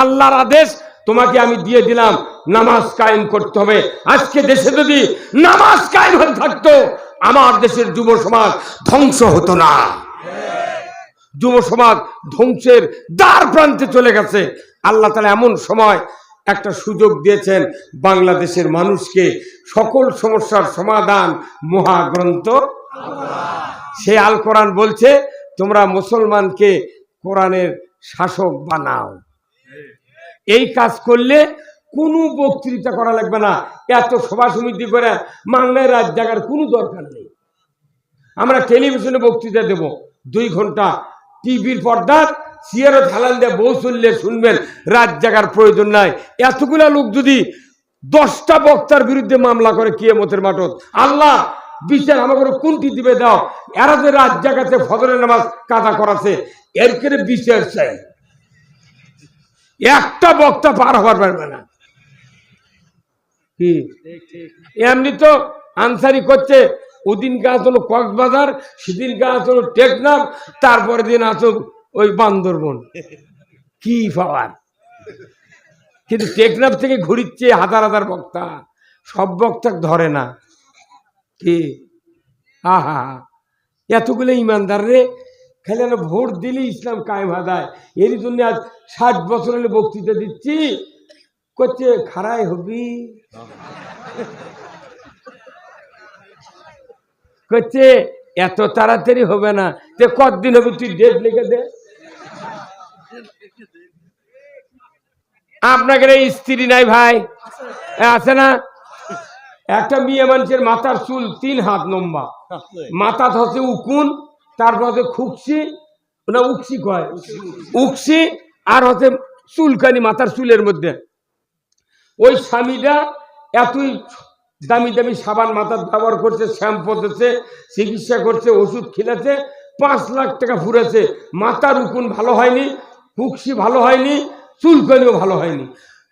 আল্লাহর আদেশ তোমাকে আমি দিয়ে দিলাম, নামাজ কায়েম করতে হবে। আজকে দেশে যদি নামাজ কায়েম হয়ে থাকতো, আমার দেশের যুব সমাজ ধ্বংস হতো না। যুব সমাজ ধ্বংসের দ্বার প্রান্তে চলে গেছে। আল্লাহ তালা এমন সময় একটা সুযোগ দিয়েছেন বাংলাদেশের মানুষকে সকল সমস্যার সমাধান মহাগ্রন্থ। সে আল কোরআন বলছে, তোমরা মুসলমানকে কোরআনের শাসক বানাও। এই কাজ করলে কোনো বক্তৃতা করা লাগবে না। এত সভা সমিতি করে মাংলায় রাত জাগার কোনো দরকার নেই। আমরা টেলিভিশনে বক্তৃতা দেব। দুই ঘণ্টা টিভির পর্দার সিয়ারো ঢালান দিয়ে বউ চললে শুনবেন, রাত জাগার প্রয়োজন নাই। এতগুলা লোক যদি দশটা বক্তার বিরুদ্ধে মামলা করে কিয়ামতের মাঠত, আল্লাহ বিচার আমাকে কোনটি দিবে দাও? এরা যে রাত জাগাতে ফজরের নামাজ কাদা করাছে, এর করে বিচার চাই। একটা বক্তা পার হওয়ার পারবে না। এমনি তো আনসারি করছে, ওদিন কাজ হলো কক্সবাজার, সেদিন কাজ হলো টেকনাফ তারপরে দিন আসো ওই বান্দরবন। কি পাওয়ার? কিন্তু টেকনাফ থেকে ঘুরিচ্ছে হাজার হাজার বক্তা, সব বক্তা ধরে না। কি? আহা। এতগুলো ইমানদার রে খালি আমরা ভোট দিলে ইসলাম কায়েম হাদায় এরই জন্য আজ ষাট বছর হলে বক্তৃতা দিচ্ছি। করছে খারাই হবি? করছে এত তাড়াতাড়ি হবে না। তে কতদিন হবে তুই ডেট লিখে দে। আপনাকে এই স্ত্রী নাই ভাই? আছে না? একটা মেয়ে মানুষের মাথার চুল তিন হাত লম্বা। মাথা হচ্ছে উকুন। তারপর হচ্ছে খুকসি না উকসি কয়? উকসি আর হচ্ছে চুলকানি মাথার চুলের মধ্যে। ওই স্বামীটা এতই দামি দামি সাবান মাথার ব্যবহার করছে শ্যাম্পু দিচ্ছে চিকিৎসা করছে ওষুধ খেলেছে পাঁচ লাখ টাকা ফুরেছে মাথার উকুন ভালো হয়নি কুকসি ভালো হয়নি চুলকানিও ভালো হয়নি।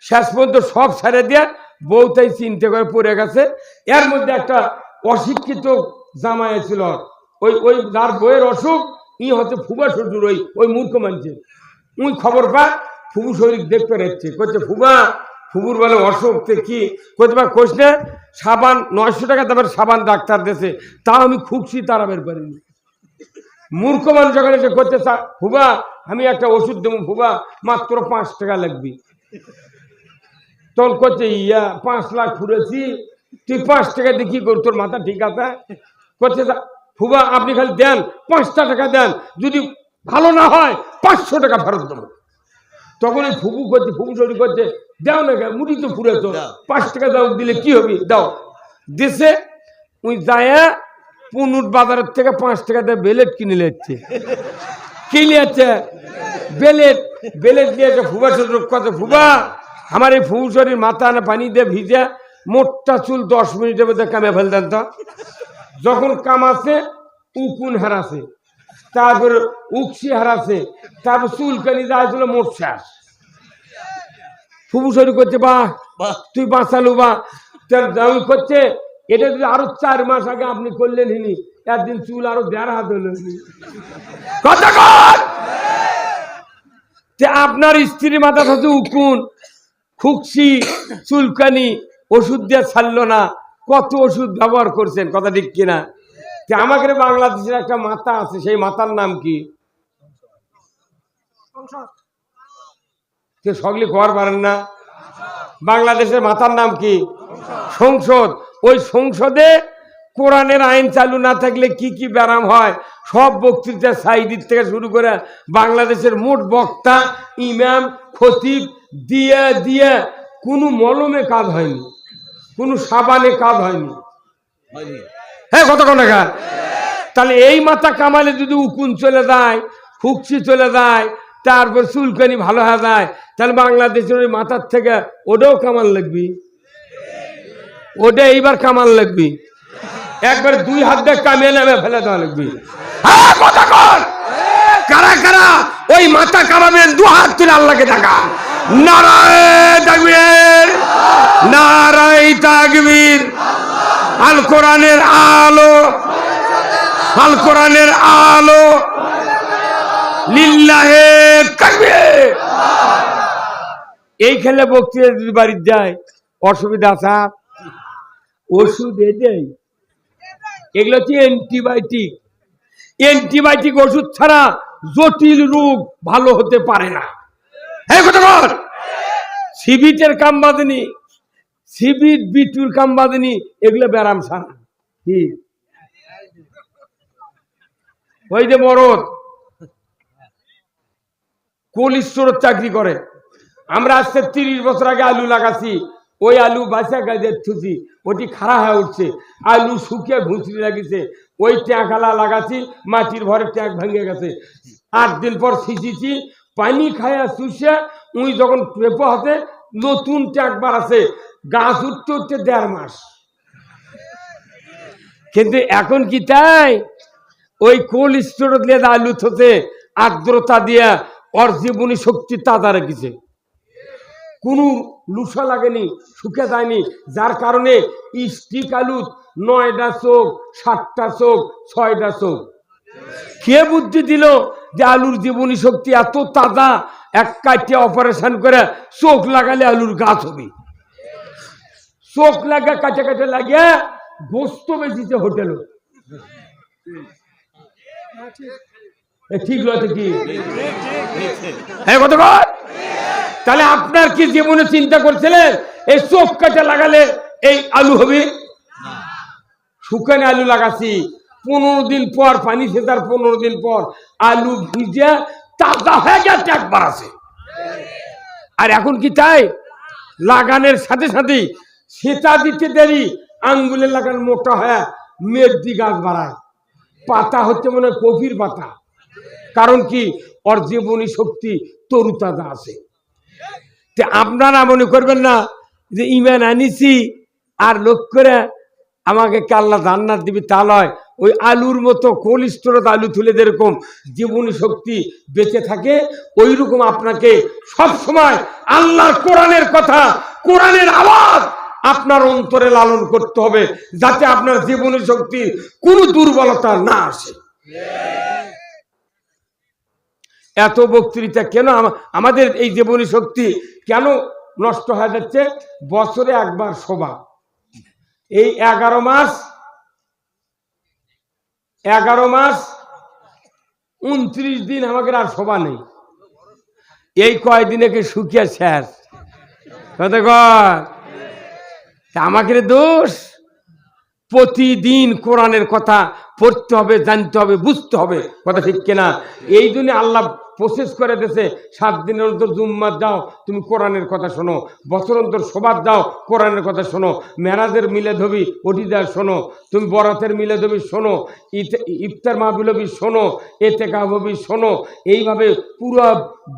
শেষ পর্যন্ত সব ছেড়ে দিয়ে বউ তাই চিনতে করে পড়ে গেছে। এর মধ্যে একটা অশিক্ষিত জামাই ছিল ওই ওই যার বইয়ের অসুখ, ই হচ্ছে ফুবা শ্বশুর, ওই ওই মূর্খ মানছে উই খবর পা ফুবু শরীর দেখতে রাখছে করছে ফুবা ফুবুর বলে অসুখ, তে কি? করতে পার কোষ না, সাবান, নয়শো টাকা দামের সাবান ডাক্তার দেশে তাও আমি খুবছি তারাবের পারিনি মূর্খ মানুষ যখন এসে করতে ফুবা আমি একটা ওষুধ দেবো ফুবা মাত্র পাঁচ টাকা লাগবে। তখন করছে ইয়া, পাঁচ লাখ ফুরেছি। তুই পাঁচ টাকা দিয়ে কি কর, তোর মাথা ঠিক আছে? করছে ফুবা আপনি খালি দেন পাঁচটা টাকা দেন যদি ভালো না হয় পাঁচশো টাকা ফেরত দেবো। তখন ওই ফুবু করছে ফুবু শরীর করছে দাও না কেন মুড়ি তো ফুরে তো দাও। পাঁচ টাকা দাও দিলে কি হবে? দাও। দেশে ওই যায় পুনুট বাজারের থেকে পাঁচ টাকা দিয়ে বেলেট কিনে নিচ্ছে কি নিয়েছে বেলেট। বেলেট নিয়েছে ফুবা শ্বশুর কত ফুবা। আমার এই ফুবু শরীর মাথা না পানি দিয়ে ভিজে মোটটা চুল দশ মিনিটের মধ্যে কামে ফেলতেন তো। যখন কামাছে উকুন হারাছে। তারপর উকসি হারাছে। তারপর চুলকানি যাইছিল মোট শেষ। ফুবু শরীর করছে বাহ তুই বাঁচালু বা দামি করছে এটা যদি আরও চার মাস আগে আপনি করলেন হিনি একদিন চুল আরও দেড় হাত হলো আপনার স্ত্রীর মাথা থাকে উকুন খুকসি চুলকানি ওষুধ দিয়ে ছাড়লো না। কত ওষুধ ব্যবহার করছেন? কথা ঠিক কিনা? আমাকে বাংলাদেশের একটা মাথা আছে, সেই মাথার নাম কি? সকলে কর পারেন না? বাংলাদেশের মাথার নাম কি? সংসদ। ওই সংসদে কোরআনের আইন চালু না থাকলে কি কি ব্যারাম হয়? সব বক্তৃতা সাইদির থেকে শুরু করে বাংলাদেশের মোট বক্তা, ইমাম, খতিব, দিয়ে দিয়ে, কোনো মলমে কাজ হয়নি। কোনো সাবানে কাজ হয়নি। হ্যাঁ কতক্ষণ টাকা তাহলে এই মাথা কামালে যদি উকুন চলে যায় ফুকসি চলে যায় তারপর চুলকানি ভালো হয়ে যায় তাহলে বাংলাদেশের ওই মাথার থেকে ওটাও কামাল লাগবি। ওটা এইবার কামাল লাগবি। একবার দুই হাত দিয়ে কামিয়ে নামে ফেলে দেওয়া লাগবি। হ্যাঁ কারা কারা? ওই মাথা কামাবেন দু হাত তুলে আল্লাহকে টাকা নারায় নারায় তাকবীর। আল কোরআনের আলো। আল কোরআনের আলো। লিল্লাহে এই খেলে বক্তৃতা বাড়ির যায়, অসুবিধা? ওষুধ এটাই এগুলো হচ্ছে অ্যান্টিবায়োটিক। অ্যান্টিবায়োটিক ওষুধ ছাড়া জটিল রোগ ভালো হতে পারে না। হ্যাঁ কথা বল। কাম বাঁধেনি সিবিট বিটুর কাম বাঁধেনি এগুলো ব্যারাম সারা কি? ওই যে মরদ। স্টোরের চাকরি করে। আমরা আজকে তিরিশ বছর আগে আলু লাগাছি। ওই আলু বাসা গাছের থুছি। ওটি খাড়া হয়ে উঠছে। আলু শুকিয়ে ঘুষড়ি লাগিছে। ওই ট্যাঁকালা লাগাছি। মাটির ভরে ট্যাঁক ভেঙে গেছে। আট দিন পর সিঁচিছি। পানি খায়া শুষে উই যখন পেপো হাতে নতুন ট্যাঁক বাড়াছে গাছ উঠতে উঠতে দেড় মাস। কিন্তু এখন কি তাই? ওই কোল্ড স্টোর আলু থতে আর্দ্রতা দিয়া ওর জীবনী শক্তি তাজা রেখেছে। কোনো লুসা লাগেনি, শুকে যায়নি, যার কারণে স্টিক আলু নয়টা চোখ, সাতটা চোখ ছয়টা চোখ। কে বুদ্ধি দিল যে আলুর জীবনী শক্তি এত তাজা, এক কাটে অপারেশন করে চোখ লাগালে আলুর গাছ হবে? চোখ লাগা, কাছে কাছে লাগিয়ে গোস্ত বেশিছে হোটেল ঠিক লয় কি? হ্যাঁ তাহলে আপনার কি জীবনে চিন্তা করছিলেন, এই চোখ কাটা লাগালে এই আলু হবে? শুকানে আলু লাগাছি, পনেরো দিন পর, পানি সেতার পনেরো দিন পর আলু ভিজে তাজা হয়ে গেছে, একবার আছে। আর এখন কি তাই? লাগানোর সাথে সাথে সেটা দিতে দেরি, আঙ্গুলে লাগান মোটা হয়ে মেঘদি গাছ বাড়ায়। পাতা হচ্ছে মনে কফির পাতা। কারণ কি? ওর জীবনী শক্তি তরুতাজা আছে। আপনারা মনে করবেন না যে ইমান আনিছি আর লোক করে আমাকে কাল্লা জান্নাত দিবি তা লয় ওই আলুর মতো কোল্ড স্টোরেজ আলু তুলে যেরকম জীবনী শক্তি বেঁচে থাকে ওই রকম আপনাকে সব সময় আল্লাহর কোরআনের কথা, কোরআনের আওয়াজ আপনার অন্তরে লালন করতে হবে যাতে আপনার জীবনী শক্তি কোনো দুর্বলতা না আসে। এত বক্তৃতা কেন? আমাদের এই জীবনী শক্তি কেন নষ্ট হয়ে যাচ্ছে? বছরে একবার সভা এই এগারো মাস এগারো মাস, উনত্রিশ দিন আমাদের আর সভা নেই। এই কয়দিনে কি শুকিয়ে শেষ? কর তা আমাকে দোষ? প্রতিদিন কোরআনের কথা পড়তে হবে, জানতে হবে, বুঝতে হবে, কথা ঠিক কিনা? এই জন্য আল্লাহ প্রসেস করে দিয়েছে, সাত দিনের অন্তর জুম্মার যাও তুমি কোরআনের কথা শোনো, বছর অন্তর সবার যাও কোরআনের কথা শোনো, মেরাজের মিলে ধবি দেওয়ার শোনো, তুমি বরাতের মিলে ধবি শোনো ইফতার মাহবিলবি শোনো এতে কাবি শোনো, এইভাবে পুরো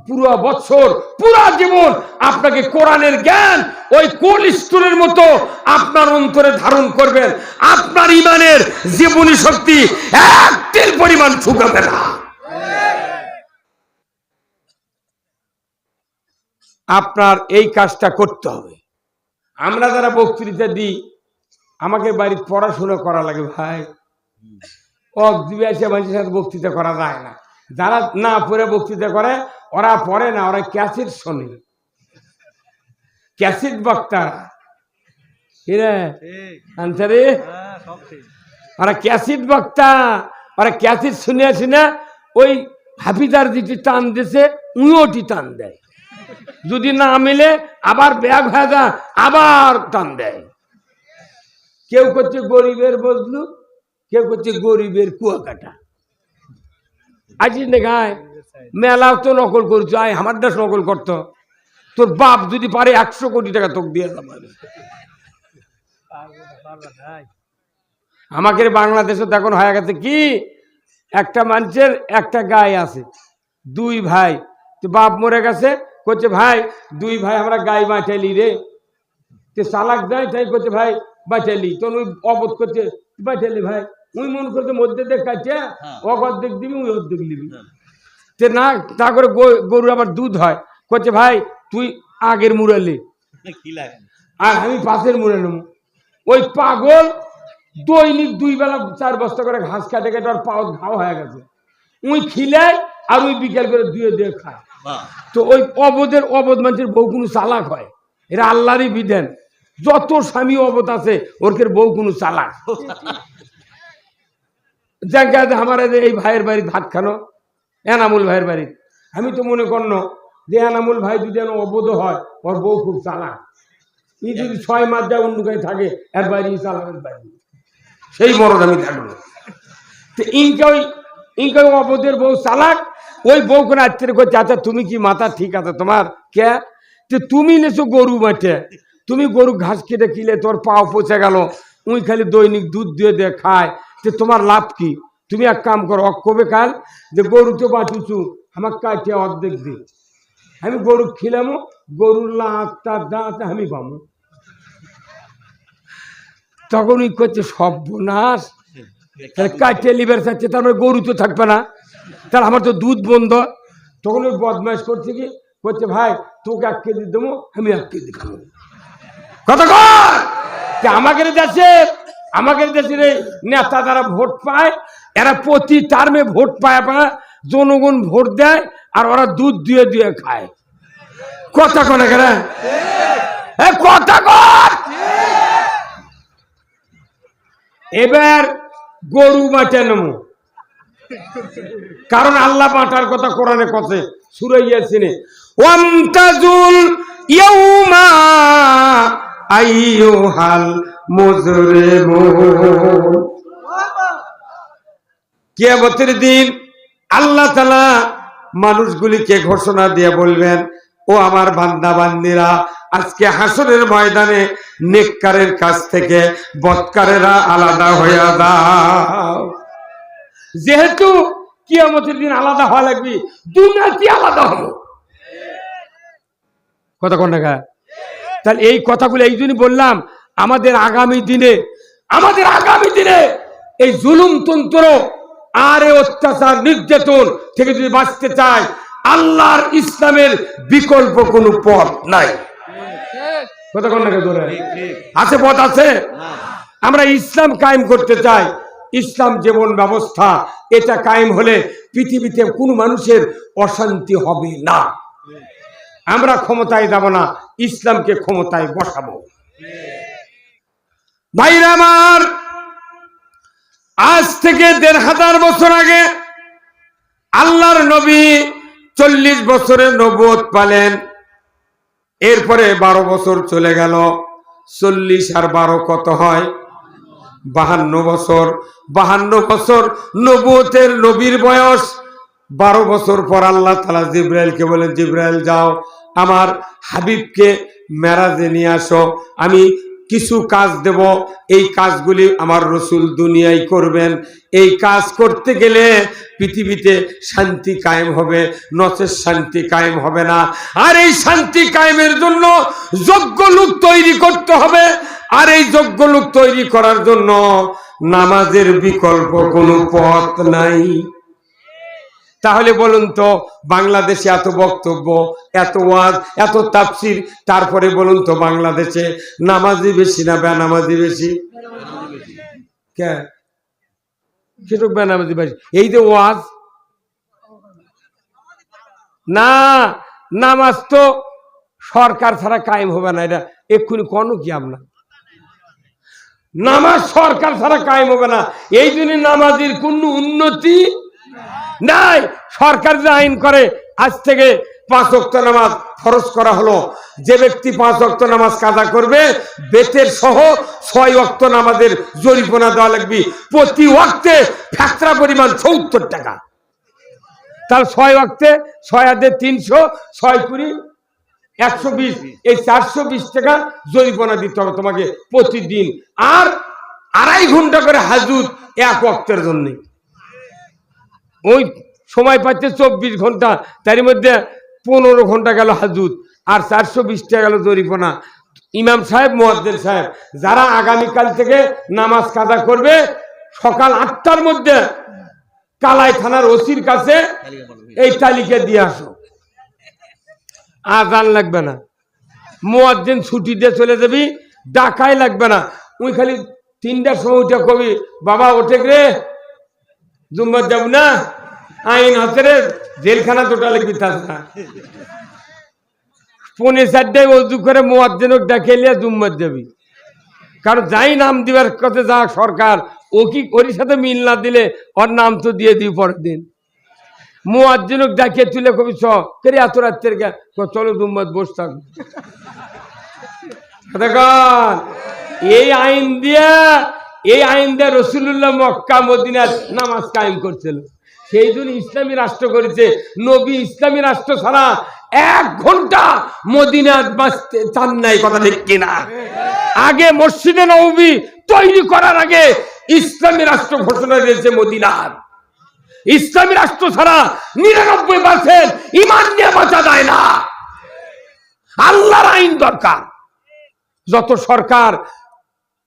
পুরো বছর, পুরা জীবন আপনাকে কোরআনের জ্ঞান ওই কোল্ড স্টোরের মতো আপনার অন্তরে ধারণ করবেন। আপনার ইমানের জীবনী শক্তি এক পরিমাণ শুকাবে না। আপনার এই কাজটা করতে হবে। আমরা যারা বক্তৃতা দিই আমাকে বাড়ির পড়াশোনা করা লাগে ভাই। অক দিবে এসে মানুষের সাথে বক্তৃতা করা যায় না। যারা না পড়ে বক্তৃতা করে ওরা পড়ে না ওরা ক্যাসেট শোনে। ক্যাসেট বক্তা কিরে আনসারে? ওরা ক্যাসেট বক্তা ওরা ক্যাসেট শুনে শুনে ওই হাফিজার যেটি টান দিছে উঁয়োটি টান দেয়। যদি না মিলে, আবার ব্যাগ যা আবার টান দেয়। কেউ করছে গরিবের বদলু, কেউ করছে গরিবের কুয়াকাটা। আজিস না গায়, মেলাও তো নকল করছ, আয় আমার দেশ নকল করতো। তোর বাপ যদি পারে একশো কোটি টাকা তোকে দিয়ে দিলাম আমি। আমাদের বাংলাদেশে তো এখন হয়ে গেছে কি? একটা মানুষের একটা গায়ে আছে, দুই ভাই। তো বাপ মরে গেছে করছে ভাই দুই ভাই আমরা গাই বাঁচাইলি রে। তে চালাক দেয় তাই করছে ভাই বাঁচাইলি। তখন ওই অবোধ করছে বাঁচাইলি ভাই। উই মন করছে মধ্যে দেখ কাটছে ওক অর্ধেক দিবি উই অর্ধেক দিবি তে না তা করে গরুর আবার দুধ হয়। করছে ভাই তুই আগের মুড়ালি। কি আর আমি পাশের মুড়ে নেব। ওই পাগল দৈনিক দুই বেলা চার বস্তা করে ঘাস কাটে কেটে আর পাও ঘাও হয়ে গেছে। উই খিলায় আর ওই বিকেল করে দুয়ে দিয়ে খায়। তো ওই অবধের অবধ মানুষের বউ কোনো চালাক হয়। এরা আল্লাহরই বিধান। যত স্বামী অবধ আছে ওরকের বউ কোনো চালাক। জায়গা আমার এই ভাইয়ের বাড়ি ভাত খানো, এনামুল ভাইয়ের বাড়ি আমি তো মনে করন যে এনামুল ভাই যদি অবধ হয়, ওর বউ খুব চালাক। ই যদি ছয় মাস যায় অন্য কাছে থাকে, এর বাইরে চালাকের বাইরে। সেই মরণ আমি থাকব তো ইনকে ওই ইনকে অবধের বউ চালাক ওই বউ আত্মীয় করছে আচ্ছা তুমি কি মাথা ঠিক আছে? তোমার কে? তো তুমি নেছো গরু মাঠে। তুমি গরু ঘাস কেটে কিলে তোর পাও পচে গেল। উই খালি দৈনিক দুধ দিয়ে দিয়ে খায়। যে তোমার লাভ কি? তুমি এক কাম করো অক্ষবে কাল যে গরু তো বাঁচুছু আমার কাটিয়ে অর্ধেক দি। আমি গরু খিলামো, গরুর লাভটা দাঁত আমি পাবো তখন ওই করছে সর্বনাশ। কাটিয়ে লিভার চাচ্ছে তার মানে গরু তো থাকবে না। তাহলে আমার তো দুধ বন্ধ। তখন ওই বদমাইশ করছে কি? করছে ভাই, তোকে এক কেজি দেবো, আমি এক কেজি খাব। যে আমাদের দেশে, আমাদের দেশের এই নেতা যারা ভোট পায়, এরা প্রতি টার্মে ভোট পায় পায় জনগণ ভোট দেয়, আর ওরা দুধ দিয়ে দিয়ে খায়। কথা কনে? কেন কথা কর এবার গরু বাঁচে নেব কারণ আল্লাহ বাঁটার কথা কোরআনে কথে সুরাইয়াছিনে ওয়ামতাজুল ইয়াউমা আইয়ুহাল মুজরিমুন কিয়ামতের দিন আল্লাহ তাআলা মানুষগুলিকে ঘোষণা দিয়ে বলবেন, ও আমার বান্দা বান্দিরা আজকে হাসরের ময়দানে নেককারের কাছ থেকে বৎকারেরা আলাদা হয়ে দাও যেহেতু কিয়ামতের দিন আলাদা হওয়া লাগবে দুনিয়াটি আলাদা হব কথা কোন টাকা তাহলে এই কথাগুলো এই জন্যই বললাম আমাদের আগামী দিনে আমাদের আগামী দিনে এই জুলুম তন্ত্র আর অত্যাচার নির্যাতন থেকে যদি বাঁচতে চায় আল্লাহর ইসলামের বিকল্প কোনো পথ নাই। কথা কোন আছে পথ আছে? আমরা ইসলাম কায়েম করতে চাই। ইসলাম জীবন ব্যবস্থা, এটা কায়েম হলে পৃথিবীতে কোনো মানুষের অশান্তি হবে না। আমরা ক্ষমতায় যাব না, ইসলামকে ক্ষমতায় বসাবো। ভাইরা আমার, আজ থেকে দেড় হাজার বছর আগে আল্লাহর নবী চল্লিশ বছরের নবুয়ত পালেন। এরপরে বারো বছর চলে গেল, চল্লিশ আর বারো কত হয়? বাহান্ন বছর বাহান্ন বছর নবুতের নবীর বয়স। বারো বছর পর আল্লাহ তালা জিব্রাইলকে বলেন, জিব্রাইল, যাও, আমার হাবিবকে মেরাজে নিয়ে আসো। আমি কিছু কাজ দেব, এই কাজগুলি আমার রসুল দুনিয়ায় করবেন। এই কাজ করতে গেলে পৃথিবীতে শান্তি কায়েম হবে নচের শান্তি কায়েম হবে না। আর এই শান্তি কায়েমের জন্য যোগ্য লোক তৈরি করতে হবে। আর এই যোগ্য লোক তৈরি করার জন্য নামাজের বিকল্প কোনো পথ নাই। তাহলে বলুন তো, বাংলাদেশে এত বক্তব্য, এত ওয়াজ, এত তাফসির, তারপরে বলুন তো বাংলাদেশে নামাজি বেশি না বেনামাজি বেশি? কে? সেটা বেনামাজি বেশি। এই যে ওয়াজ, না, নামাজ তো সরকার ছাড়া কায়েম হবে না, এটা এক্ষুনি কোনো কি আমরা? নামাজ সরকার ছাড়া কায়েম হবে না, এই জন্য নামাজের কোনো উন্নতি নাই, সরকার যে আইন করে, আজ থেকে পাঁচ অক্ট নামাজ খরচ করা হলো। যে ব্যক্তি পাঁচ অক্ট নামাজ কাজা করবে, বেতের সহ ছয় অক্ট নামাজের জরিমানা দেওয়া লাগবে। প্রতি ওয়াক্তে ফ্যাকরা পরিমাণ সত্তর টাকা। তার ছয় ওয়াক্তে ছয় হাতে তিনশো, ছয় কুড়ি, একশো বিশ, এই চারশো বিশ টাকা জরিমানা দিতে হবে তোমাকে প্রতিদিন। আর আড়াই ঘণ্টা করে হাজুত এক অক্টের জন্যে। ওই সময় পাচ্ছে চব্বিশ ঘণ্টা, তার মধ্যে পনেরো ঘণ্টা গেল হাজুত, আর চারশো বিশটা গেল জরিপনা ইমাম সাহেব মোয়াদ্দের সাহেব, যারা আগামীকাল থেকে নামাজ কাদা করবে, সকাল আটটার মধ্যে কালাই থানার ওসির কাছে এই তালিকা দিয়ে আসো। আজান লাগবে না। মোয়াজ্জিন ছুটি দিয়ে চলে যাবি, ডাকাই লাগবে না। ওই খালি তিনটার সময় উঠে কবি, বাবা, ওঠে রে। জুম্মার যাব না। আইন হচ্ছে জেলখানা টোটালে বিতাস না পনে চারটায় অজু করে মোয়াজ্জেনক ডেকে লিয়ে জুম্মত যাবি। কারণ যাই নাম দিবার কথা যা সরকার, ও কি ওর সাথে মিল না দিলে ওর নাম তো দিয়ে দিই পরের দিন। মোয়াজ্জেনক ডাকিয়ে তুলে কবি কেরে এত রাত্রের গে চলো জুম্মত বস থাক। এই আইন দিয়ে এই আইন দিয়ে রসুল্লাহ মক্কা মদিনার নামাজ কায়েম করছিল। সেই জন্য ইসলামী রাষ্ট্র করেছে। নবী ইসলামী রাষ্ট্র ছাড়া এক ঘণ্টা মদিনার বাঁচতে চান নাই, কথা ঠিক কিনা? আগে মসজিদে নবী তৈরি করার আগে ইসলামী রাষ্ট্র ঘোষণা দিয়েছে মদিনার। ইসলামী রাষ্ট্র ছাড়া নিরানব্বই পার্সেন্ট ইমান নিয়ে বাঁচা যায় না। আল্লাহর আইন দরকার। যত সরকার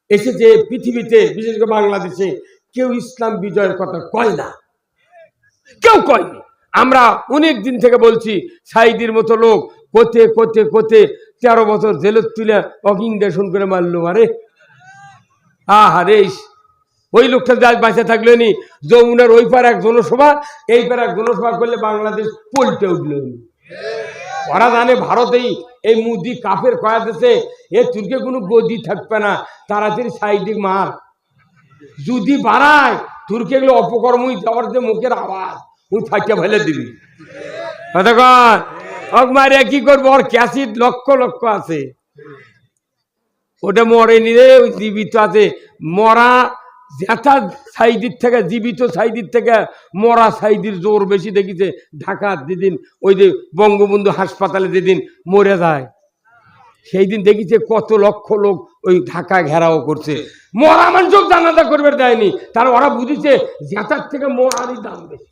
এসেছে পৃথিবীতে, বিশেষ করে বাংলাদেশে। কেউ ইসলাম বিজয়ের কথা কয় না। কেউ কয়নি। আমরা অনেক দিন থেকে বলছি সাইদির মতো লোক কোতে কোতে কোতে তেরো বছর জেলত তুলে অকিংডেশন করে মারলো, আরে। আহারে ওই লোকটা যাই বাঁচে থাকল নি, যমুনার ওই পার এক জনসভা, এই পার এক জনসভা করলে বাংলাদেশ পল্টে উঠল ওরা জানে ভারতেই এই মুদি কাফের কয়া দেশে এ তুর্কে কোনো গদি থাকবে না তাড়াতাড়ি সাইডিক মার। যদি বাড়ায়, তুর্কে এগুলো অপকর্মই যাওয়ার যে মুখের আওয়াজ ওই ফাইটা ফেলে দিবি। কতক্ষণ কি করব? ওর ক্যাসিড লক্ষ লক্ষ আছে। ওটা মরেনি রে, ওই জীবিত আছে। মরা জেঠা সাইদির থেকে, জীবিত সাইদির থেকে মরা সাইদির জোর বেশি দেখিছে। ঢাকার যেদিন ওই যে বঙ্গবন্ধু হাসপাতালে যেদিন মরে যায় সেই দিন দেখিছে কত লক্ষ লোক ওই ঢাকা ঘেরাও করছে। মরা মানুষ জানাজা করবে দেয়নি। তার ওরা বুঝেছে জেঠার থেকে মরারই দাম বেশি।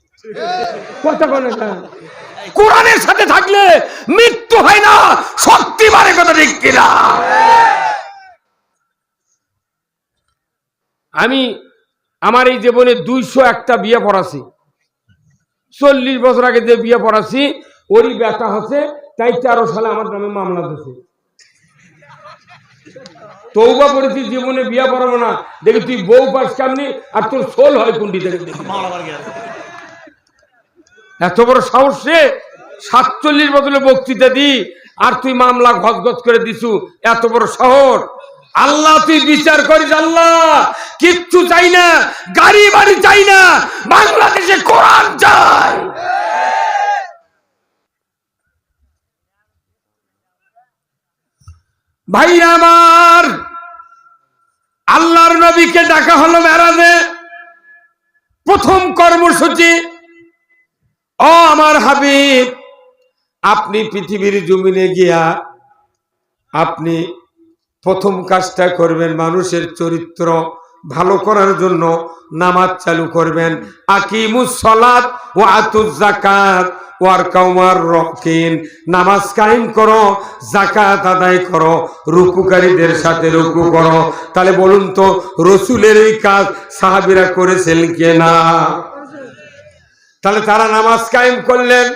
কোরআনের সাথে থাকলে মৃত্যু হয় না সত্যি বাড়ে কথা ঠিক কিনা? আমি আমার এই জীবনে দুইশো একটা বিয়ে পড়াছি। চল্লিশ বছর আগে যে বিয়ে পড়াছি, ওরই ব্যথা হচ্ছে, তাই তেরো সালে আমার নামে মামলা দিয়েছে। তৌবা করেছি, জীবনে বিয়ে পড়াবো না। দেখি তুই বউ পাস কেমনি, আর তোর সোল হয় কুন্ডি এত বড় সাহস রে, সাতচল্লিশ বদলে বক্তৃতা দি, আর তুই মামলা গজ করে দিছু, এত বড় শহর। আল্লাহ, তুই বিচার করিস, আল্লাহ। কিচ্ছু চাই না, গাড়ি বাড়ি চাই না, বাংলাদেশে কোরআন চাই। ভাই আমার, আল্লাহর নবীকে ডাকা হলো মেরাজে। প্রথম কর্মসূচি, ও আমার হাবিব, আপনি পৃথিবীর জমিনে গিয়া আপনি প্রথম কাজটা করবেন মানুষের চরিত্র ভালো করার জন্য নামাজ চালু করবেন। আকিমুস সলাত ও আতুজ জাকাত নামাজ কায়েম করো জাকাত আদায় করো, রুকুকারীদের সাথে রুকু করো। তাহলে বলুন তো, রসুলের এই কাজ সাহাবিরা করেছেন কে না? তাহলে তারা নামাজ কায়েম করলেন।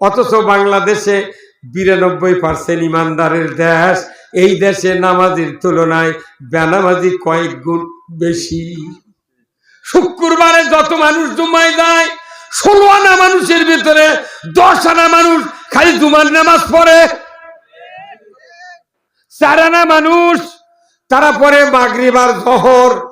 অথচ বাংলাদেশে বিরানব্বই পার্সেন্ট ইমানদারের দেশ এই দেশে নামাজের তুলনায় বেনামাজি কয়েক গুণ বেশি। শুক্রবারে যত মানুষ জুমায় যায়, ষোলো আনা মানুষের ভিতরে দশ আনা মানুষ খালি জুমার নামাজ পড়ে। চার আনা মানুষ, তারা পরে মাগরিবার জহর।